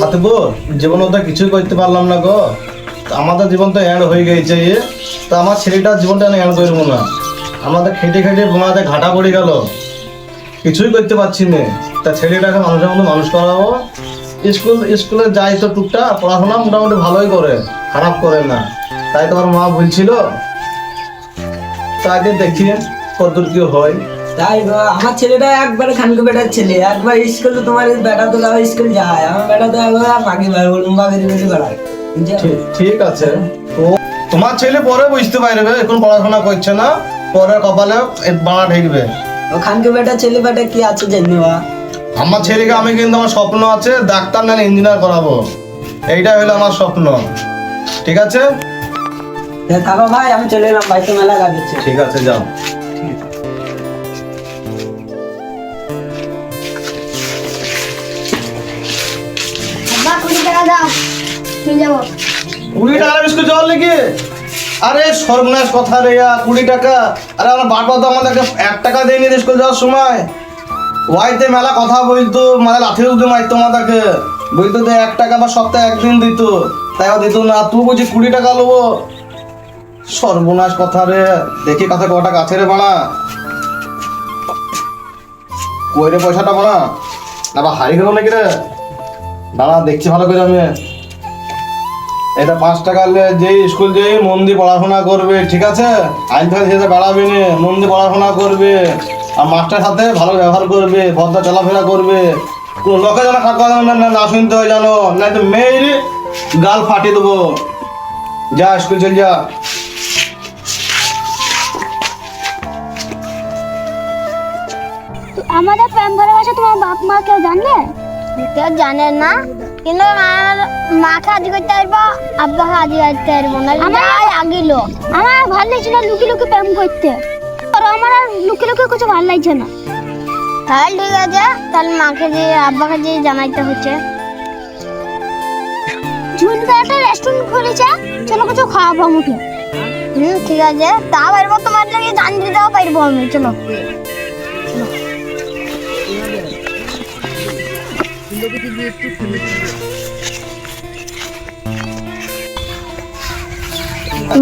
হাতবো জীবনে তো কিছুই করতে পারলাম না গো। আমাদের জীবন তো এন্ড হয়ে গেছে এ তো আমার ছেলেটার জীবনটা আমি এন্ড করব না। আমাদের খেটে খেটে বোনাতে ঘাটা পড়ে গেল। কিছুই করতে পারছি না। তা ছেলেটাকে মানুষের মতো মানুষ করাবো। স্কুল, স্কুলে যাই তো টুকটা পড়াশোনা মোটামুটি ভালোই করে, খারাপ করে না। তাই তোমার মা বলছিল তাকে দেখি কতদূর কি হয়। তাই আমার ছেলেটা একবারে খানকে বেটার ছেলে একবার স্কুল তোমার বেটা তো স্কুল যায়। আমার বেটা তো একবার মাগি বাগের বেশি বেড়ায় বুঝছ? ঠিক- আছে। তো তোমার ছেলে পরে বুঝতে পারবে এখন পড়াশোনা করছে না পরে কপালে বাড়া ঠেকবে ও খানকে বেটা ছেলে বেটা কি আছে জানি বা আমার ছেলেকে আমি কিন্তু আমার স্বপ্ন আছে ডাক্তার না ইঞ্জিনিয়ার করাবো। এইটা হলো আমার স্বপ্ন। ঠিক আছে? থাকো ভাই আমি চলে এলাম বাড়িতে মেলা কাজ ঠিক আছে যাও। কুড়ি টাকা বিস্কুট জল নাকি? আরে সর্বনাশ কথা রে কুড়ি টাকা। আরে আমার বারবার তো আমাদেরকে এক টাকা দেয়নি স্কুল যাওয়ার সময়। ওয়াইতে মেলা কথা বলতো মানে লাঠি উঠে মারতো আমাদেরকে। বলতো যে এক টাকা বা সপ্তাহে একদিন দিত। তাই দিত না তুই বলছি কুড়ি টাকা নেব সর্বনাশ কথা রে, দেখি কাছে কটা গাছে রে বানা কই রে পয়সাটা বাড়া? না বা হারিয়ে গেল নাকি রে? দাঁড়া, দেখছি ভালো করে আমি। এটা পাঁচ টাকা যে স্কুল যে মন দিয়ে পড়াশোনা করবে ঠিক আছে? আইন থেকে সেটা বেড়াবে না মন দিয়ে পড়াশোনা করবে আর মাস্টার সাথে ভালো ব্যবহার করবে ভদ্র চলাফেরা করবে। কোনো লোকে যেন কথা না না শুনতে হয় জানো না তো মেয়ের গাল ফাটিয়ে দেবো। যা স্কুল চল যা। আমাদের প্রেম ভালোবাসা তোমার বাপ মা কেউ জানে? কেউ জানে না। কিন্তু মাকে আজ করতে পারব আব্বাকে আজ করতে পারব না। আমার আগিলো আমার ভালো লাগছে না লুকি লুকি প্রেম করতে। আর আমার আর লুকি লুকি কিছু ভালো লাগছে না। তাহলে ঠিক আছে তাহলে মাকে যে আব্বাকে যে জানাইতে হচ্ছে। ঝুনকা একটা রেস্টুরেন্ট খুলেছে চলো কিছু খাওয়াবো মুখে হুম ঠিক আছে। তা পারব তোমার লাগে জান দিতেও পারব আমি চলো।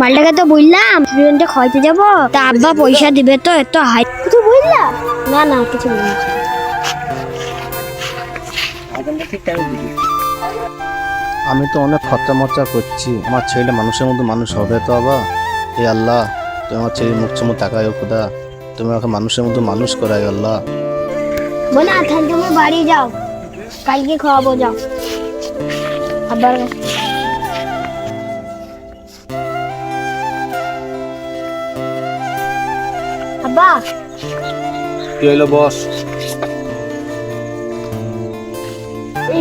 মালটাকে তো বললাম রেস্টুরেন্টে খাইতে যাব। তা আব্বা পয়সা দিবে তো এত হাই কিছু বুঝলা না না কিছু বলিনি। আমি তো অনেক খরচা মরচা করছি। আমার ছেলে মানুষের মতো মানুষ হবে তো আবার? এই আল্লাহ তুমি আমার ছেলে মুখ চুমু তাকায় খুদা। তুমি আমাকে মানুষের মতো মানুষ করাই আল্লাহ। বোনা তাহলে তুমি বাড়ি যাও। কালকে খাওয়াবো যাও। আবার আব্বা। কি হইল বস?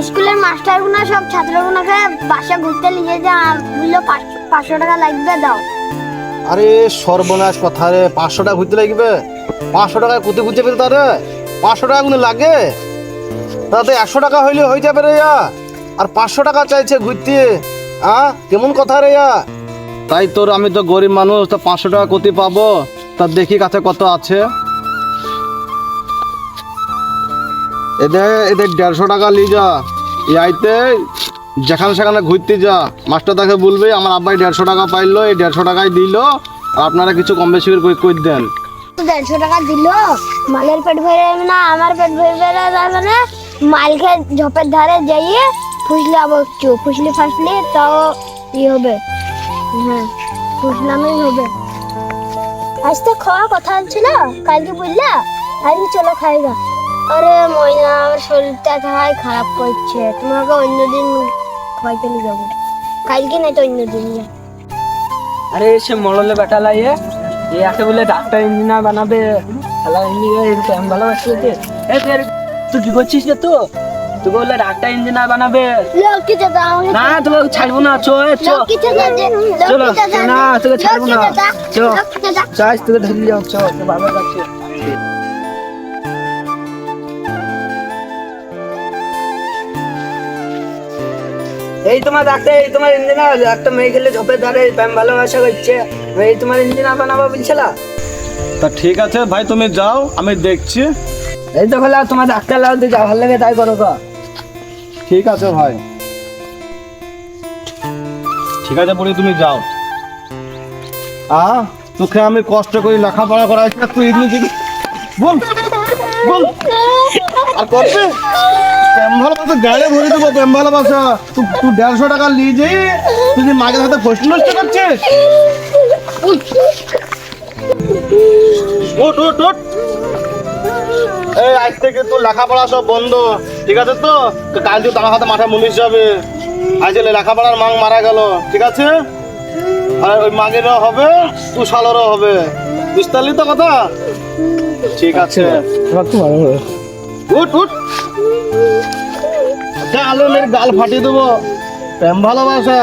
স্কুলের মাস্টার গুনা সব ছাত্রগুনাকে বাসা ঘুরতে নিয়ে যা বলল পাঁচশো টাকা লাগবে দাও। আরে সর্বনাশ কথা রে পাঁচশো টাকা ঘুরতে লাগবে? পাঁচশো টাকায় কুতে ঘুরতে পেরে তারে? পাঁচশো টাকা কোনো লাগে? তাতে একশো টাকা হইলে হয়ে যাবে রে ইয়া। আর পাঁচশো টাকা চাইছে ঘুরতে। আ কেমন কথা রে ইয়া? তাই তোর আমি তো গরিব মানুষ তা পাঁচশো টাকা কতি পাবো। তা দেখি কাছে কত আছে। এদের এদের দেড়শো টাকা লি যা। ইয়াইতে যেখানে সেখানে ঘুরতে যা। মাস্টার তাকে বলবে আমার আব্বাই দেড়শো টাকা পাইলো এই দেড়শো টাকায় দিল। আর আপনারা কিছু কম বেশি করে দেন। দেড়শো টাকা দিল? মালের পেট ভরে যাবে না, আমার পেট ভরে বেড়ে যাবে না মালকে ঝোপের ধারে যাইয়ে ফুসলে আবার একটু ফুসলি ফাসলি তাও ই হবে। হ্যাঁ ফুসলামই হবে। আজ তো খাওয়া কথা ছিল কালকে বুঝলা? আজকে চলো খাইগা আরে ময়না, আমার শরীরটা খাই খারাপ করছে, তোমাকে অন্যদিন খাইতে নিয়ে যাব। কালকে নাই তো অন্যদিন আরে সে মরলে বেটা লাগে এ একে বলে ডাক্তার ইঞ্জিনিয়ার বানাবে। শালা ইঞ্জিনিয়ার প্রেম ভালোবাসছে এ তুই কি করছিস রে তো? তোকে বললে ডাক্তার ইঞ্জিনিয়ার বানাবে। লক্ষ্মী দাদা আমাকে না তোকে ছাড়বো না চো এ, চো। লক্ষ্মী দাদা চলো, না, তোকে ছাড়বো না। চো। লক্ষ্মী তোকে ধরে যাও চো বাবার কাছে এই তোমার ডাক্তার এই তোমার ইঞ্জিনিয়ার একটা মেয়ে খেলে ঝোপের ধারে প্রেম ভালোবাসা করছে। এই তোমার ইঞ্জিনিয়ার বানাবো বলছিল তা ঠিক আছে ভাই তুমি যাও আমি দেখছি। এই তো বলে তোমার ডাক্তার লাগাতে যা ভালো লাগে তাই করো গো ঠিক আছে ভাই। ঠিক আছে বলি তুমি যাও। আ তোকে আমি কষ্ট করে লেখাপড়া করাইছি তুই এমনি কি বল বল। আর করবে প্রেম ভালোবাসা গাড়ি ভরে দেবো প্রেম ভালোবাসা। তুই তুই দেড়শো টাকা নিয়ে যাই তুই মাগের হাতে ফসল নষ্ট করছিস? উঠ উঠ উঠ। এই, আজ থেকে তোর লেখাপড়া সব বন্ধ। ঠিক আছে তো? কাল তুই তোমার হাতে মাথায় মুনিশ যাবে। আজ লেখাপড়ার মাং মারা গেল। ঠিক আছে? আর ওই মাগেরও হবে তুষালেরও হবে। বুঝতে তো কথা? ঠিক আছে। উঠ উঠ। গাল ফাটিয়ে দেবো। প্রেম ভালোবাসা।